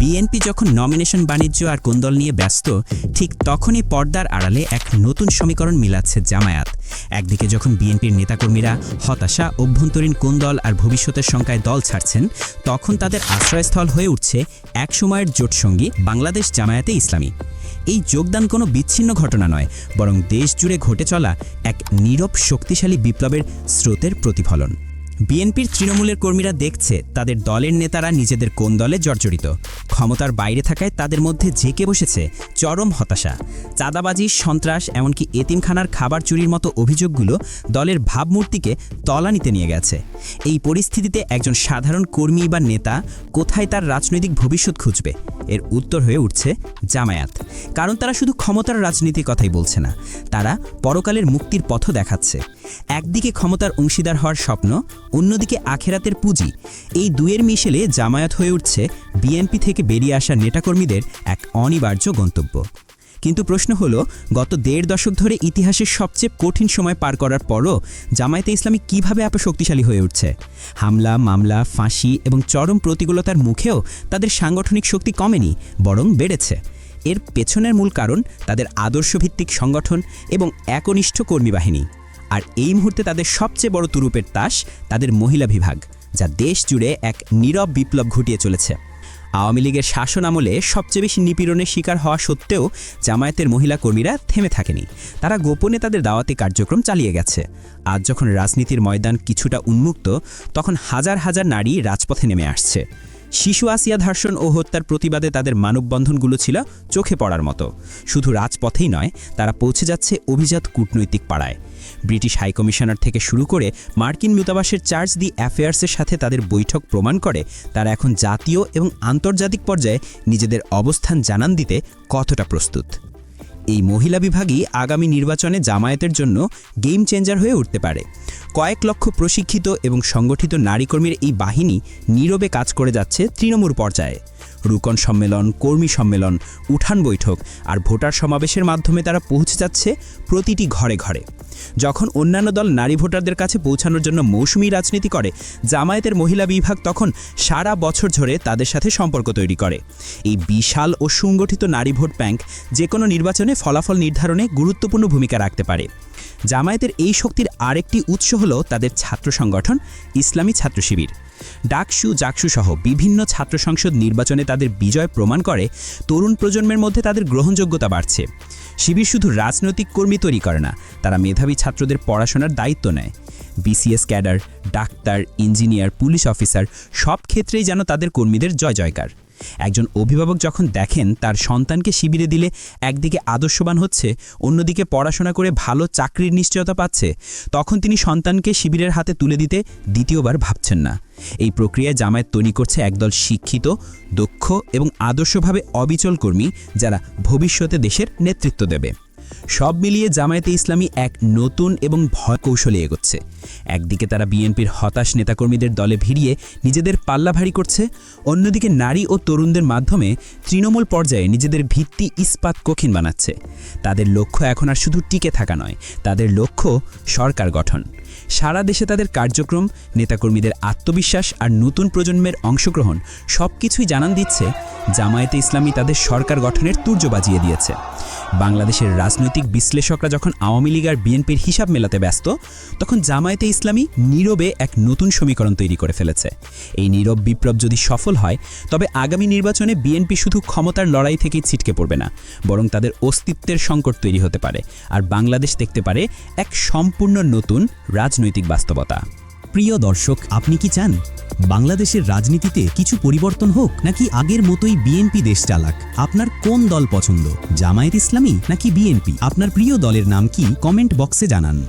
BNP যখন nomination বাণিজ্য আর কোন্দল নিয়ে ব্যস্ত, ঠিক তখনই পর্দার আড়ালে এক নতুন সমীকরণ মিলাচ্ছে জামায়াত। একদিকে যখন বিএনপির নেতাকর্মীরা হতাশা, অভ্যন্তরীণ কোন্দল আর ভবিষ্যতের সংখ্যায় দল ছাড়ছেন, তখন তাদের আশ্রয়স্থল হয়ে উঠছে এক সময়ের জোটসঙ্গী বাংলাদেশ জামায়াতে ইসলামী। এই যোগদান কোনো বিচ্ছিন্ন ঘটনা নয়, বরং দেশ জুড়ে ঘটে চলা এক নীরব শক্তিশালী বিপ্লবের স্রোতের প্রতিফলন। বিএনপির তৃণমূলের কর্মীরা দেখছে তাদের দলের নেতারা নিজেদের কোন দলে জর্জরিত। ক্ষমতার বাইরে থাকায় তাদের মধ্যে জেকে বসেছে চরম হতাশা। চাঁদাবাজি, সন্ত্রাস, এমনকি এতিমখানার খাবার চুরির মতো অভিযোগগুলো দলের ভাবমূর্তিকে তলানিতে নিয়ে গেছে। এই পরিস্থিতিতে একজন সাধারণ কর্মী বা নেতা কোথায় তার রাজনৈতিক ভবিষ্যৎ খুঁজবে? এর উত্তর হয়ে উঠছে জামায়াত। কারণ তারা শুধু ক্ষমতার রাজনীতির কথাই বলছে না, তারা পরকালের মুক্তির পথ দেখাচ্ছে। একদিকে ক্ষমতার অংশীদার হওয়ার স্বপ্ন, অন্যদিকে আখেরাতের পুঁজি। এই দুয়ের মিশেলে জামায়াত হয়ে উঠছে বিএনপি থেকে বেরিয়ে আসা নেতাকর্মীদের এক অনিবার্য গন্তব্য। কিন্তু প্রশ্ন হলো, গত দেড় দশক ধরে ইতিহাসের সবচেয়ে কঠিন সময় পার করার পরও জামায়াতে ইসলামী কীভাবে এত শক্তিশালী হয়ে উঠছে? হামলা, মামলা, ফাঁসি এবং চরম প্রতিকূলতার মুখেও তাদের সাংগঠনিক শক্তি কমেনি, বরং বেড়েছে। এর পেছনের মূল কারণ তাদের আদর্শভিত্তিক সংগঠন এবং একনিষ্ঠ কর্মী বাহিনী আর এই মুহূর্তে তাদের সবচেয়ে বড় তুরুপের তাস তাদের মহিলা বিভাগ, যা দেশ জুড়ে এক নীরব বিপ্লব ঘটিয়ে চলেছে। আওয়ামী লীগের শাসন আমলে সবচেয়ে বেশি নিপীড়নের শিকার হওয়া সত্ত্বেও জামায়াতের মহিলা কর্মীরা থেমে থাকেনি। তারা গোপনে তাদের দাওয়াতি কার্যক্রম চালিয়ে গেছে। আজ যখন রাজনীতির ময়দান কিছুটা উন্মুক্ত, তখন হাজার হাজার নারী রাজপথে নেমে আসছে। শিশু আসিয়া ধর্ষণ ও হত্যার প্রতিবাদে তাদের মানববন্ধনগুলো ছিল চোখে পড়ার মতো। শুধু রাজপথেই নয়, তারা পৌঁছে যাচ্ছে অভিজাত কূটনৈতিক পাড়ায়। ব্রিটিশ হাইকমিশনার থেকে শুরু করে মার্কিন দূতাবাসের চার্জ দি অ্যাফেয়ার্সের সাথে তাদের বৈঠক প্রমাণ করে তারা এখন জাতীয় এবং আন্তর্জাতিক পর্যায়ে নিজেদের অবস্থান জানান দিতে কতটা প্রস্তুত। এই মহিলা বিভাগই আগামী নির্বাচনে জামায়াতের জন্য গেম চেঞ্জার হয়ে উঠতে পারে। কয়েক লক্ষ প্রশিক্ষিত এবং সংগঠিত নারীকর্মীর এই বাহিনী নীরবে কাজ করে যাচ্ছে তৃণমূল পর্যায়ে। রুকন সম্মেলন, কর্মী সম্মেলন, উঠান বৈঠক আর ভোটার সমাবেশের মাধ্যমে তারা পৌঁছে যাচ্ছে প্রতিটি ঘরে ঘরে। যখন অন্যান্য দল নারী ভোটারদের কাছে পৌঁছানোর জন্য মৌসুমি রাজনীতি করে, জামায়াতের মহিলা বিভাগ তখন সারা বছর ধরে তাদের সাথে সম্পর্ক তৈরি করে। এই বিশাল ও সুংগঠিত নারী ভোট ব্যাংক যে কোনো নির্বাচনে ফলাফল নির্ধারণে গুরুত্বপূর্ণ ভূমিকা রাখতে পারে। জামায়াতের এই শক্তির আরেকটি উৎস হল তাদের ছাত্র সংগঠন, ইসলামী ছাত্র শিবির। ডাকসু, জাকসু সহ বিভিন্ন ছাত্র সংসদ নির্বাচনে তাদের বিজয় প্রমাণ করে, তরুণ প্রজন্মের মধ্যে তাদের গ্রহণযোগ্যতা বাড়ছে। শিবির শুধু রাজনৈতিক কর্মী তৈরি করে না, তারা মেধাবী ছাত্রদের পড়াশোনার দায়িত্ব নেয়। BCS cadre, doctor, engineer, police officer সব ক্ষেত্রেই যেন তাদের কর্মীদের জয় জয়কার একজন অভিভাবক যখন দেখেন তার সন্তানকে শিবিরে দিলে একদিকে আদর্শবান হচ্ছে, অন্যদিকে পড়াশোনা করে ভালো চাকরির নিশ্চয়তা পাচ্ছে, তখন তিনি সন্তানকে শিবিরের হাতে তুলে দিতে দ্বিতীয়বার ভাবছেন না। এই প্রক্রিয়ায় জামায়াত তৈরি করছে একদল শিক্ষিত, দক্ষ এবং আদর্শভাবে অবিচল কর্মী যারা ভবিষ্যতে দেশের নেতৃত্ব দেবে। সব মিলিয়ে জামায়াতে ইসলামী এক নতুন এবং ভয় কৌশলে এগোচ্ছে। একদিকে তারা বিএনপির হতাশ নেতাকর্মীদের দলে ভিড়িয়ে নিজেদের পাল্লা ভারী করছে, অন্যদিকে নারী ও তরুণদের মাধ্যমে তৃণমূল পর্যায়ে নিজেদের ভিত্তি ইস্পাত কঠিন বানাচ্ছে। তাদের লক্ষ্য এখন আর শুধু টিকে থাকা নয়, তাদের লক্ষ্য সরকার গঠন। সারা দেশে তাদের কার্যক্রম, নেতাকর্মীদের আত্মবিশ্বাস আর নতুন প্রজন্মের অংশগ্রহণ সব কিছুই জানান দিচ্ছে জামায়াতে ইসলামী তাদের সরকার গঠনের তুর্য বাজিয়ে দিয়েছে। বাংলাদেশের রাজনৈতিক বিশ্লেষকরা যখন আওয়ামী লীগ আর বিএনপির হিসাব মেলাতে ব্যস্ত, তখন জামায়াতে ইসলামী নীরবে এক নতুন সমীকরণ তৈরি করে ফেলেছে। এই নীরব বিপ্লব যদি সফল হয়, তবে আগামী নির্বাচনে বিএনপি শুধু ক্ষমতার লড়াই থেকেই ছিটকে পড়বে না, বরং তাদের অস্তিত্বের সংকট তৈরি হতে পারে, আর বাংলাদেশ দেখতে পারে এক সম্পূর্ণ নতুন রাজনৈতিক বাস্তবতা। প্রিয় দর্শক, আপনি কি চান? বাংলাদেশের রাজনীতিতে কিছু পরিবর্তন হোক, নাকি আগের মতোই বিএনপি দেশ চালাক? আপনার কোন দল পছন্দ? জামায়াত ইসলামী নাকি বিএনপি? আপনার প্রিয় দলের নাম কি? কমেন্ট বক্সে জানান।